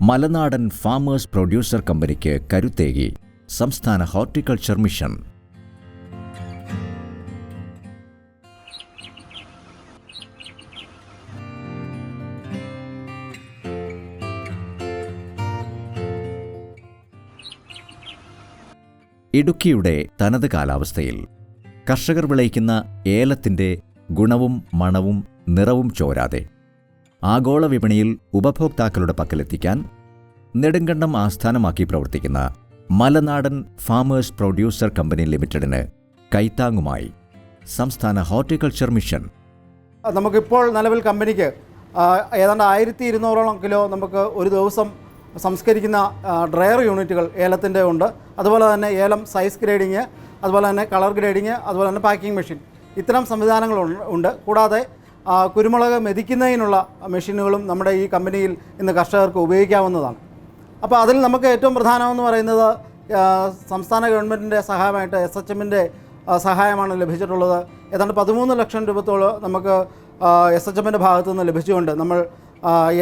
Malanadan farmers producer കമ്പനിക്ക് കരുത്തേകി സംസ്ഥാന horticulture mission. ഇടുക്കിയുടെ തനത് കാലാവസ്ഥയിൽ കർഷകർ വിളയിക്കുന്ന ഏലത്തിന്റെ ഗുണവും മണവും നിറവും ചോരാതെ ആഗോള വിപണിയിൽ ഉപഭോക്താക്കളുടെ പക്കലെത്തിക്കാൻ നെടുങ്കണ്ടം ആസ്ഥാനമാക്കി പ്രവർത്തിക്കുന്ന മലനാടൻ ഫാമേഴ്സ് പ്രൊഡ്യൂസർ കമ്പനി ലിമിറ്റഡിന് കൈത്താങ്ങുമായി സംസ്ഥാന ഹോർട്ടിക്കൾച്ചർ മിഷൻ. നമുക്കിപ്പോൾ നിലവിൽ കമ്പനിക്ക് ഏതാണ്ട് ആയിരത്തി ഇരുന്നൂറോളം കിലോ നമുക്ക് ഒരു ദിവസം സംസ്കരിക്കുന്ന ഡ്രയർ യൂണിറ്റുകൾ ഏലത്തിന്റെ ഉണ്ട്. അതുപോലെ തന്നെ ഏലം സൈസ് ഗ്രേഡിങ് അതുപോലെ തന്നെ കളർ ഗ്രേഡിങ് അതുപോലെ തന്നെ പാക്കിംഗ് മെഷീൻ. ഇത്തരം സംവിധാനങ്ങൾ ഉണ്ട്. കൂടാതെ കുരുമുളക് മെതിക്കുന്നതിനുള്ള മെഷീനുകളും നമ്മുടെ ഈ കമ്പനിയിൽ ഇന്ന് കർഷകർക്ക് ഉപയോഗിക്കാവുന്നതാണ്. അപ്പോൾ അതിൽ നമുക്ക് ഏറ്റവും പ്രധാനമെന്ന് പറയുന്നത് സംസ്ഥാന ഗവൺമെന്റിന്റെ സഹായമായിട്ട് എസ് എച്ച് എമ്മിന്റെ സഹായമാണ് ലഭിച്ചിട്ടുള്ളത്. ഏതാണ്ട് പതിമൂന്ന് ലക്ഷം രൂപത്തോളം നമുക്ക് എസ് എച്ച് എമ്മിന്റെ ഭാഗത്തു നിന്ന് ലഭിച്ചുകൊണ്ട് നമ്മൾ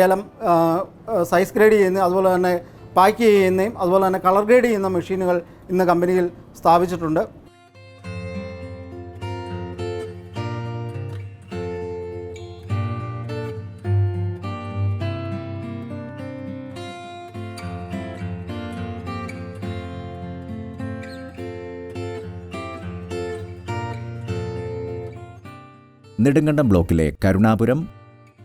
ഏലം സൈസ് ഗ്രേഡ് ചെയ്യുന്ന അതുപോലെ തന്നെ പാക്ക് ചെയ്യുന്നതും അതുപോലെ തന്നെ കളർ ഗ്രേഡ് ചെയ്യുന്ന മെഷീനുകൾ ഇന്ന് കമ്പനിയിൽ സ്ഥാപിച്ചിട്ടുണ്ട്. നെടുങ്കണ്ടം ബ്ലോക്കിലെ കരുണാപുരം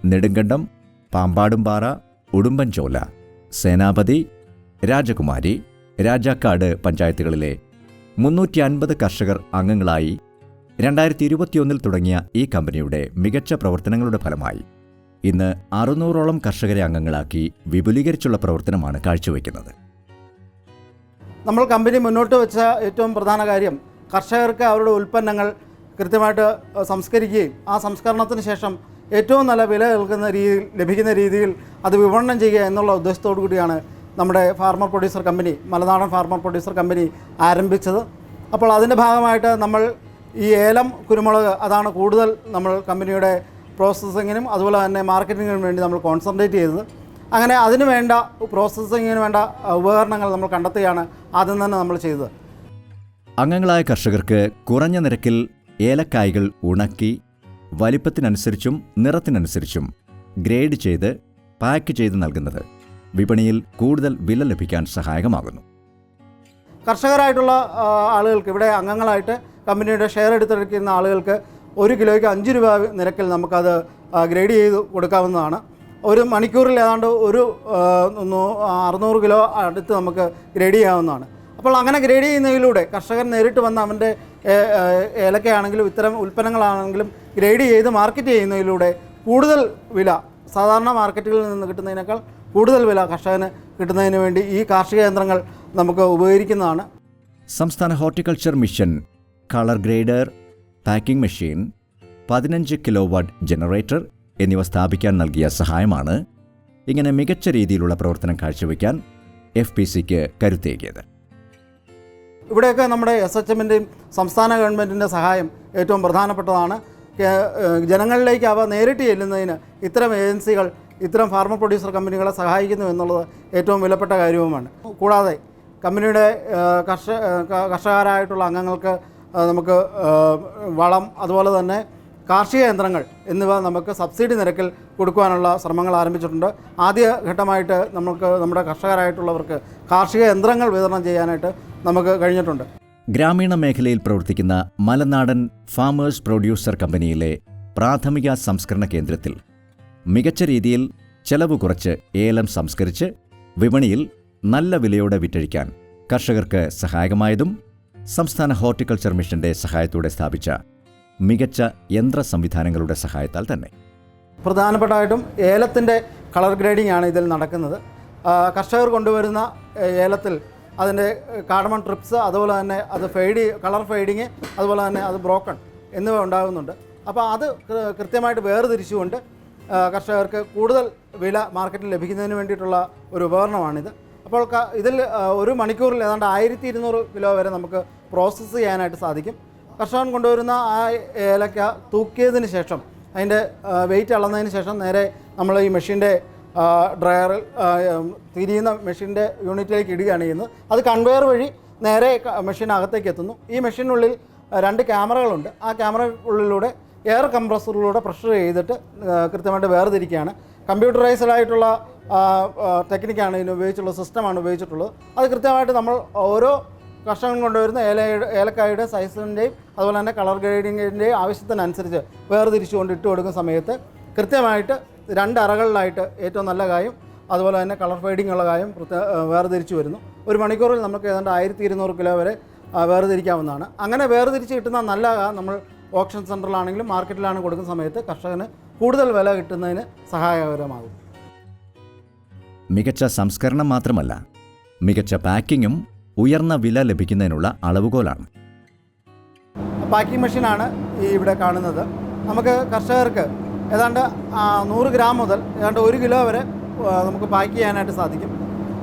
നെടുങ്കണ്ടം പാമ്പാടുംപാറ ഉടുമ്പൻചോല സേനാപതി രാജകുമാരി രാജാക്കാട് പഞ്ചായത്തുകളിലെ മുന്നൂറ്റി അൻപത് കർഷകർ അംഗങ്ങളായി രണ്ടായിരത്തി ഇരുപത്തിയൊന്നിൽ തുടങ്ങിയ ഈ കമ്പനിയുടെ മികച്ച പ്രവർത്തനങ്ങളുടെ ഫലമായി ഇന്ന് അറുന്നൂറോളം കർഷകരെ അംഗങ്ങളാക്കി വിപുലീകരിച്ചുള്ള പ്രവർത്തനമാണ് കാഴ്ചവെക്കുന്നത്. നമ്മൾ കമ്പനി മുന്നോട്ട് വെച്ച ഏറ്റവും പ്രധാന കാര്യം കർഷകർക്ക് അവരുടെ ഉൽപ്പന്നങ്ങൾ കൃത്യമായിട്ട് സംസ്കരിക്കുകയും ആ സംസ്കരണത്തിന് ശേഷം ഏറ്റവും നല്ല വില നൽകുന്ന രീതിയിൽ ലഭിക്കുന്ന രീതിയിൽ അത് വിപണനം ചെയ്യുക എന്നുള്ള ഉദ്ദേശത്തോടു കൂടിയാണ് നമ്മുടെ farmer producer company Malanadan farmer producer company ആരംഭിച്ചത്. അപ്പോൾ അതിന്റെ ഭാഗമായിട്ട് നമ്മൾ ഈ ഏലം കുരുമുളക് അതാണ് കൂടുതൽ നമ്മൾ കമ്പനിയുടെ പ്രോസസ്സിങ്ങിനും അതുപോലെ തന്നെ മാർക്കറ്റിങ്ങിനും വേണ്ടി നമ്മൾ കോൺസെൻട്രേറ്റ് ചെയ്തത്. അങ്ങനെ അതിന് വേണ്ട പ്രോസസ്സിങ്ങിന് വേണ്ട ഉപകരണങ്ങൾ നമ്മൾ കണ്ടെത്തുകയാണ് ആദ്യം തന്നെ നമ്മൾ ചെയ്തത്. അംഗങ്ങളായ കർഷകർക്ക് കുറഞ്ഞ നിരക്കിൽ ഏലക്കായ്കൾ ഉണക്കി വലിപ്പത്തിനനുസരിച്ചും നിറത്തിനനുസരിച്ചും ഗ്രേഡ് ചെയ്ത് പാക്ക് ചെയ്ത് നൽകുന്നത് വിപണിയിൽ കൂടുതൽ വില ലഭിക്കാൻ സഹായകമാകുന്നു. കർഷകരായിട്ടുള്ള ആളുകൾക്ക് ഇവിടെ അംഗങ്ങളായിട്ട് കമ്പനിയുടെ ഷെയർ എടുത്തെടുക്കുന്ന ആളുകൾക്ക് ഒരു കിലോയ്ക്ക് അഞ്ച് രൂപ നിരക്കിൽ നമുക്കത് ഗ്രേഡ് ചെയ്ത് കൊടുക്കാവുന്നതാണ്. ഒരു മണിക്കൂറിൽ ഏതാണ്ട് ഒരു അറുന്നൂറ് കിലോ അടുത്ത് നമുക്ക് ഗ്രേഡ് ചെയ്യാവുന്നതാണ്. അപ്പോൾ അങ്ങനെ ഗ്രേഡ് ചെയ്യുന്നതിലൂടെ കർഷകൻ നേരിട്ട് വന്ന് അവന്റെ ഏലക്കയാണെങ്കിലും ഇത്തരം ഉൽപ്പന്നങ്ങളാണെങ്കിലും ഗ്രേഡ് ചെയ്ത് മാർക്കറ്റ് ചെയ്യുന്നതിലൂടെ കൂടുതൽ വില സാധാരണ മാർക്കറ്റുകളിൽ നിന്ന് കിട്ടുന്നതിനേക്കാൾ കൂടുതൽ വില കർഷകന് കിട്ടുന്നതിന് വേണ്ടി ഈ കാർഷിക യന്ത്രങ്ങൾ നമുക്ക് ഉപകരിക്കുന്നതാണ്. സംസ്ഥാന horticulture mission colour grader packing machine പതിനഞ്ച് കിലോ വാട്ട് ജനറേറ്റർ എന്നിവ സ്ഥാപിക്കാൻ നൽകിയ സഹായമാണ് ഇങ്ങനെ മികച്ച രീതിയിലുള്ള പ്രവർത്തനം കാഴ്ചവെക്കാൻ എഫ് പി സിക്ക് കരുത്തേകിയത്. ഇവിടെയൊക്കെ നമ്മുടെ എസ് എച്ച് എമ്മിന്റെയും സംസ്ഥാന ഗവൺമെന്റിന്റെ സഹായം ഏറ്റവും പ്രധാനപ്പെട്ടതാണ്. ജനങ്ങളിലേക്ക് അവ നേരിട്ട് ചെല്ലുന്നതിന് ഇത്തരം ഏജൻസികൾ ഇത്തരം ഫാർമ പ്രൊഡ്യൂസർ കമ്പനികളെ സഹായിക്കുന്നു എന്നുള്ളത് ഏറ്റവും വിലപ്പെട്ട കാര്യവുമാണ്. കൂടാതെ കമ്പനിയുടെ ഏഹ് കർഷ ഏഹ് ക- കർഷകരായിട്ടുള്ള അംഗങ്ങൾക്ക് നമുക്ക് വളം അതുപോലെ തന്നെ കാർഷിക യന്ത്രങ്ങൾ എന്നിവ നമുക്ക് സബ്സിഡി നിരക്കിൽ കൊടുക്കുവാനുള്ള ശ്രമങ്ങൾ ആരംഭിച്ചിട്ടുണ്ട്. ആദ്യ ഘട്ടമായിട്ട് നമുക്ക് നമ്മുടെ കർഷകരായിട്ടുള്ളവർക്ക് കാർഷിക യന്ത്രങ്ങൾ വിതരണം ചെയ്യാനായിട്ട് നമുക്ക് കഴിഞ്ഞിട്ടുണ്ട്. ഗ്രാമീണ മേഖലയിൽ പ്രവർത്തിക്കുന്ന മലനാടൻ ഫാമേഴ്സ് പ്രൊഡ്യൂസർ കമ്പനിയിലെ പ്രാഥമിക സംസ്കരണ കേന്ദ്രത്തിൽ മികച്ച രീതിയിൽ ചെലവ് കുറച്ച് ഏലം സംസ്കരിച്ച് വിപണിയിൽ നല്ല വിലയോടെ വിറ്റഴിക്കാൻ കർഷകർക്ക് സഹായകമായതും സംസ്ഥാന ഹോർട്ടിക്കൾച്ചർ മിഷന്റെ സഹായത്തോടെ സ്ഥാപിച്ച മികച്ച യന്ത്ര സംവിധാനങ്ങളുടെ സഹായത്താൽ തന്നെ. പ്രധാനപ്പെട്ടതായിട്ടും ഏലത്തിന്റെ കളർ ഗ്രേഡിംഗ് ആണ് ഇതിൽ നടക്കുന്നത്. കർഷകർ കൊണ്ടുവരുന്ന ഏലത്തിൽ അതിന്റെ കാർഡമൺ ട്രിപ്സ് അതുപോലെ തന്നെ അത് ഫെയ്ഡ് കളർ ഫെയ്ഡിങ് അതുപോലെ തന്നെ അത് ബ്രോക്കൺ എന്നിവ ഉണ്ടാകുന്നുണ്ട്. അപ്പോൾ അത് കൃത്യമായിട്ട് വേർതിരിച്ചുകൊണ്ട് കർഷകർക്ക് കൂടുതൽ വില മാർക്കറ്റിൽ ലഭിക്കുന്നതിന് വേണ്ടിയിട്ടുള്ള ഒരു ഉപകരണമാണിത്. അപ്പോൾ ഇതിൽ ഒരു മണിക്കൂറിൽ ഏതാണ്ട് ആയിരത്തി ഇരുന്നൂറ് കിലോ വരെ നമുക്ക് പ്രോസസ്സ് ചെയ്യാനായിട്ട് സാധിക്കും. കർഷകൻ കൊണ്ടുവരുന്ന ആ ഏലക്ക തൂക്കിയതിന് ശേഷം അതിന്റെ വെയിറ്റ് അളന്നതിന് ശേഷം നേരെ നമ്മൾ ഈ മെഷീന്റെ ഡ്രയറിൽ തിരിയുന്ന മെഷീന്റെ യൂണിറ്റിലേക്ക് ഇടുകയാണ് ചെയ്യുന്നത്. അത് കൺവെയർ വഴി നേരെ മെഷീനകത്തേക്ക് എത്തുന്നു. ഈ മെഷീനുള്ളിൽ രണ്ട് ക്യാമറകളുണ്ട്. ആ ക്യാമറകളിലൂടെ എയർ കംപ്രസറിലൂടെ പ്രഷർ ചെയ്തിട്ട് കൃത്യമായിട്ട് വേർതിരിക്കുകയാണ്. കമ്പ്യൂട്ടറൈസ്ഡ് ആയിട്ടുള്ള ടെക്നിക്കാണ് ഇതിന് ഉപയോഗിച്ചുള്ള സിസ്റ്റമാണ് ഉപയോഗിച്ചിട്ടുള്ളത്. അത് കൃത്യമായിട്ട് നമ്മൾ ഓരോ കർഷകൻ കൊണ്ടുവരുന്ന ഏലയുടെ ഏലക്കായുടെ സൈസിന്റെയും അതുപോലെ തന്നെ കളർ ഗ്രേഡിങ്ങിന്റെയും ആവശ്യത്തിനനുസരിച്ച് വേർതിരിച്ചുകൊണ്ട് ഇട്ട് കൊടുക്കുന്ന സമയത്ത് കൃത്യമായിട്ട് രണ്ട് അറകളിലായിട്ട് ഏറ്റവും നല്ല കായും അതുപോലെ തന്നെ കളർ ഫെയ്ഡിംഗ് ഉള്ള കായും പ്രത്യേക വേർതിരിച്ച് വരുന്നു. ഒരു മണിക്കൂറിൽ നമുക്ക് ഏതാണ്ട് ആയിരത്തി ഇരുന്നൂറ് കിലോ വരെ വേർതിരിക്കാവുന്നതാണ്. അങ്ങനെ വേർതിരിച്ച് കിട്ടുന്ന നല്ല കാ നമ്മൾ ഓപ്ഷൻ സെന്ററിലാണെങ്കിലും മാർക്കറ്റിലാണ് കൊടുക്കുന്ന സമയത്ത് കർഷകന് കൂടുതൽ വില കിട്ടുന്നതിന് സഹായകരമാകും. മികച്ച സംസ്കരണം മാത്രമല്ല മികച്ച പാക്കിങ്ങും ഉയർന്ന വില ലഭിക്കുന്നതിനുള്ള അളവുകോലാണ്. പാക്കിംഗ് മെഷീനാണ് ഈ ഇവിടെ കാണുന്നത്. നമുക്ക് കർഷകർക്ക് ഏതാണ്ട് നൂറ് ഗ്രാം മുതൽ ഏതാണ്ട് ഒരു കിലോ വരെ നമുക്ക് പാക്ക് ചെയ്യാനായിട്ട് സാധിക്കും.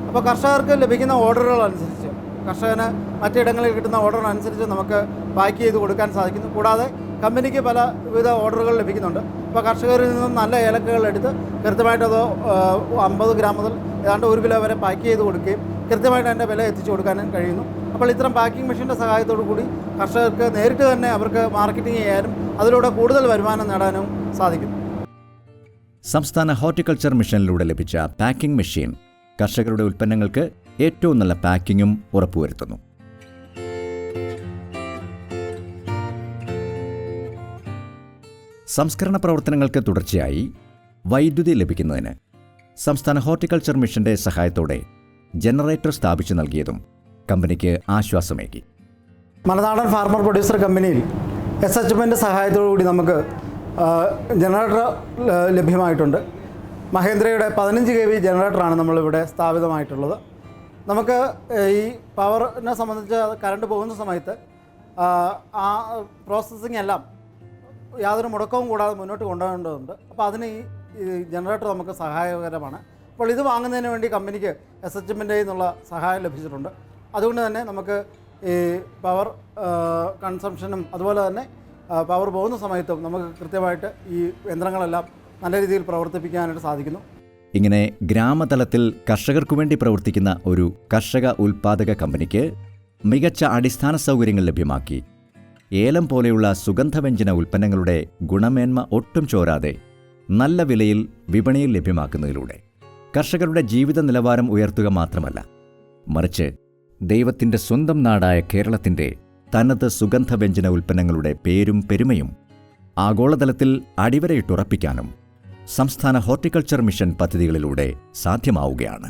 അപ്പോൾ കർഷകർക്ക് ലഭിക്കുന്ന ഓർഡറുകൾ അനുസരിച്ച് കർഷകന് മറ്റിടങ്ങളിൽ കിട്ടുന്ന ഓർഡറിനനുസരിച്ച് നമുക്ക് പാക്ക് ചെയ്ത് കൊടുക്കാൻ സാധിക്കുന്നു. കൂടാതെ കമ്പനിക്ക് പല വിവിധ ഓർഡറുകൾ ലഭിക്കുന്നുണ്ട്. അപ്പോൾ കർഷകരിൽ നിന്നും നല്ല ഏലക്കകൾ എടുത്ത് കൃത്യമായിട്ട് അത് അമ്പത് ഗ്രാം മുതൽ ഏതാണ്ട് ഒരു കിലോ വരെ പാക്ക് ചെയ്ത് കൊടുക്കുകയും കൃത്യമായിട്ട് അതിന്റെ വില എത്തിച്ചു കൊടുക്കാനും കഴിയുന്നു. അപ്പോൾ ഇത്തരം പാക്കിംഗ് മെഷീന്റെ സഹായത്തോടു കൂടി കർഷകർക്ക് നേരിട്ട് തന്നെ അവർക്ക് മാർക്കറ്റിംഗ് ചെയ്യാനും അതിലൂടെ കൂടുതൽ വരുമാനം നേടാനും സാധിക്കും. സംസ്ഥാന ഹോർട്ടിക്കൾച്ചർ മിഷനിലൂടെ ലഭിച്ച പാക്കിംഗ് മെഷീൻ കർഷകരുടെ ഉൽപ്പന്നങ്ങൾക്ക് ഏറ്റവും നല്ല പാക്കിങ്ങും ഉറപ്പുവരുത്തുന്നു. സംസ്കരണ പ്രവർത്തനങ്ങൾക്ക് തുടർച്ചയായി വൈദ്യുതി ലഭിക്കുന്നതിന് സംസ്ഥാന ഹോർട്ടിക്കൾച്ചർ മിഷന്റെ സഹായത്തോടെ ജനറേറ്റർ സ്ഥാപിച്ചു നൽകിയതും കമ്പനിക്ക് ആശ്വാസമേകി. മലനാടൻ ഫാർമർ പ്രൊഡ്യൂസർ കമ്പനിയിൽ എസ് എച്ച് എമ്മിന്റെ സഹായത്തോടു കൂടി നമുക്ക് ജനറേറ്റർ ലഭ്യമായിട്ടുണ്ട്. മഹേന്ദ്രയുടെ പതിനഞ്ച് കെ വി ജനറേറ്ററാണ് നമ്മളിവിടെ സ്ഥാപിതമായിട്ടുള്ളത്. നമുക്ക് ഈ പവറിനെ സംബന്ധിച്ച് കറണ്ട് പോകുന്ന സമയത്ത് ആ, പ്രോസസ്സിംഗ് എല്ലാം യാതൊരു മുടക്കവും കൂടാതെ മുന്നോട്ട് കൊണ്ടുപോകേണ്ടതുണ്ട്. അപ്പോൾ അതിന് ഈ ജനറേറ്റർ നമുക്ക് സഹായകരമാണ്. അപ്പോൾ ഇത് വാങ്ങുന്നതിന് വേണ്ടി കമ്പനിക്ക് എസ് എച്ച് എമ്മിന്റെ നിന്നുള്ള സഹായം ലഭിച്ചിട്ടുണ്ട്. അതുകൊണ്ട് തന്നെ നമുക്ക് ഈ പവർ കൺസംഷനും അതുപോലെ തന്നെ പവർ പോകുന്ന സമയത്തും നമുക്ക് കൃത്യമായിട്ട് ഈ യന്ത്രങ്ങളെല്ലാം നല്ല രീതിയിൽ പ്രവർത്തിപ്പിക്കാനായിട്ട് സാധിക്കുന്നു. ഇങ്ങനെ ഗ്രാമതലത്തിൽ കർഷകർക്കു വേണ്ടി പ്രവർത്തിക്കുന്ന ഒരു കർഷക ഉൽപാദക കമ്പനിക്ക് മികച്ച അടിസ്ഥാന സൗകര്യങ്ങൾ ലഭ്യമാക്കി. ഏലം പോലെയുള്ള സുഗന്ധവ്യഞ്ജന ഉൽപ്പന്നങ്ങളുടെ ഗുണമേന്മ ഒട്ടും ചോരാതെ നല്ല വിലയിൽ വിപണിയിൽ ലഭ്യമാക്കുന്നതിലൂടെ കർഷകരുടെ ജീവിത നിലവാരം ഉയർത്തുക മാത്രമല്ല മറിച്ച് ദൈവത്തിന്റെ സ്വന്തം നാടായ കേരളത്തിന്റെ തനത് സുഗന്ധവ്യഞ്ജന ഉൽപ്പന്നങ്ങളുടെ പേരും പെരുമയും ആഗോളതലത്തിൽ അടിവരയിട്ടുറപ്പിക്കാനും സംസ്ഥാന ഹോർട്ടിക്കൾച്ചർ മിഷൻ പദ്ധതികളിലൂടെ സാധ്യമാവുകയാണ്.